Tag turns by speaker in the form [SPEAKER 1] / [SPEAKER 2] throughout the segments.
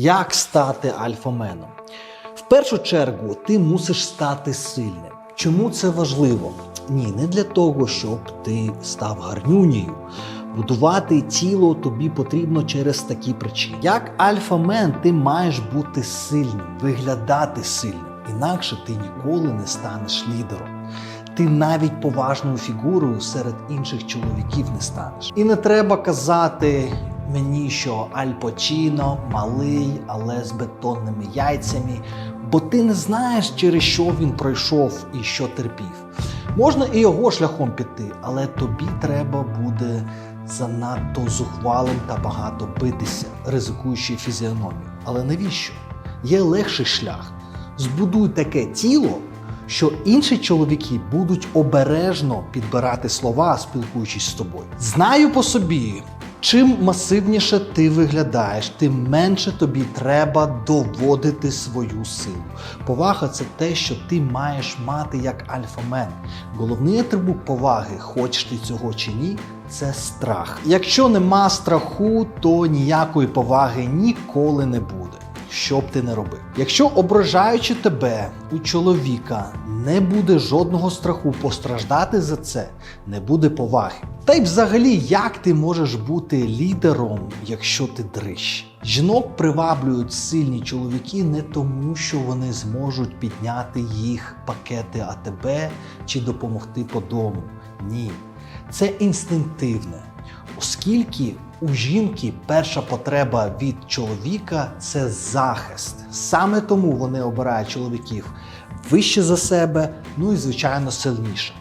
[SPEAKER 1] Як стати альфаменом? В першу чергу ти мусиш стати сильним. Чому це важливо? Ні, не для того, щоб ти став гарнюнею. Будувати тіло тобі потрібно через такі причини. Як альфамен, ти маєш бути сильним, виглядати сильним. Інакше ти ніколи не станеш лідером. Ти навіть поважною фігурою серед інших чоловіків не станеш. І не треба казати мені, що Аль Пачіно малий, але з бетонними яйцями, бо ти не знаєш, через що він пройшов і що терпів. Можна і його шляхом піти, але тобі треба буде занадто зухвалим та багато битися, ризикуючи фізіономію. Але навіщо? Є легший шлях. Збудуй таке тіло, що інші чоловіки будуть обережно підбирати слова, спілкуючись з тобою. Знаю по собі, чим масивніше ти виглядаєш, тим менше тобі треба доводити свою силу. Повага це те, що ти маєш мати як альфамен. Головний атрибут поваги, хочеш ти цього чи ні, це страх. Якщо нема страху, то ніякої поваги ніколи не буде. Що б ти не робив. Якщо ображаючи тебе у чоловіка не буде жодного страху постраждати за це, не буде поваги. Та й взагалі, як ти можеш бути лідером, якщо ти дрищ? Жінок приваблюють сильні чоловіки не тому, що вони зможуть підняти їх пакети АТБ чи допомогти по дому. Ні, це інстинктивне. Оскільки у жінки перша потреба від чоловіка це захист. Саме тому вони обирають чоловіків вище за себе, ну і звичайно сильніше.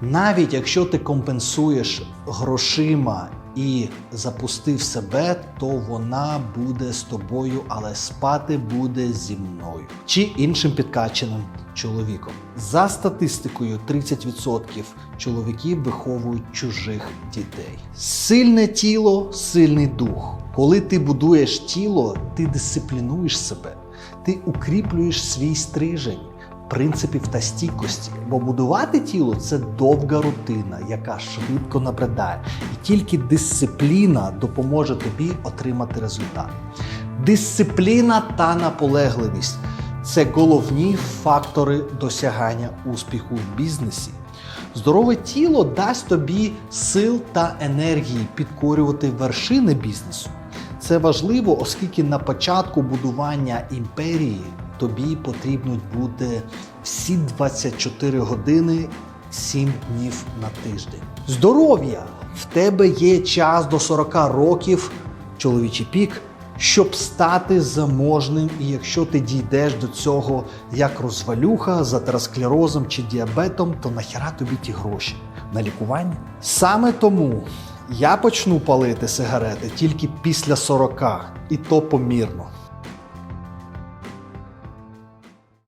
[SPEAKER 1] Навіть якщо ти компенсуєш грошима і запустив себе, то вона буде з тобою, але спати буде зі мною чи іншим підкаченим чоловіком. За статистикою, 30% чоловіків виховують чужих дітей. Сильне тіло, сильний дух. Коли ти будуєш тіло, ти дисциплінуєш себе, ти укріплюєш свій стрижень принципів та стійкості. Бо будувати тіло це довга рутина, яка швидко набридає. І тільки дисципліна допоможе тобі отримати результат. Дисципліна та наполегливість це головні фактори досягання успіху в бізнесі. Здорове тіло дасть тобі сил та енергії підкорювати вершини бізнесу. Це важливо, оскільки на початку будування імперії тобі потрібно буде всі 24 години 7 днів на тиждень. Здоров'я! В тебе є час до 40 років, чоловічий пік, щоб стати заможним. І якщо ти дійдеш до цього як розвалюха з атеросклерозом чи діабетом, то нахіра тобі ті гроші на лікування? Саме тому я почну палити сигарети тільки після 40, і то помірно.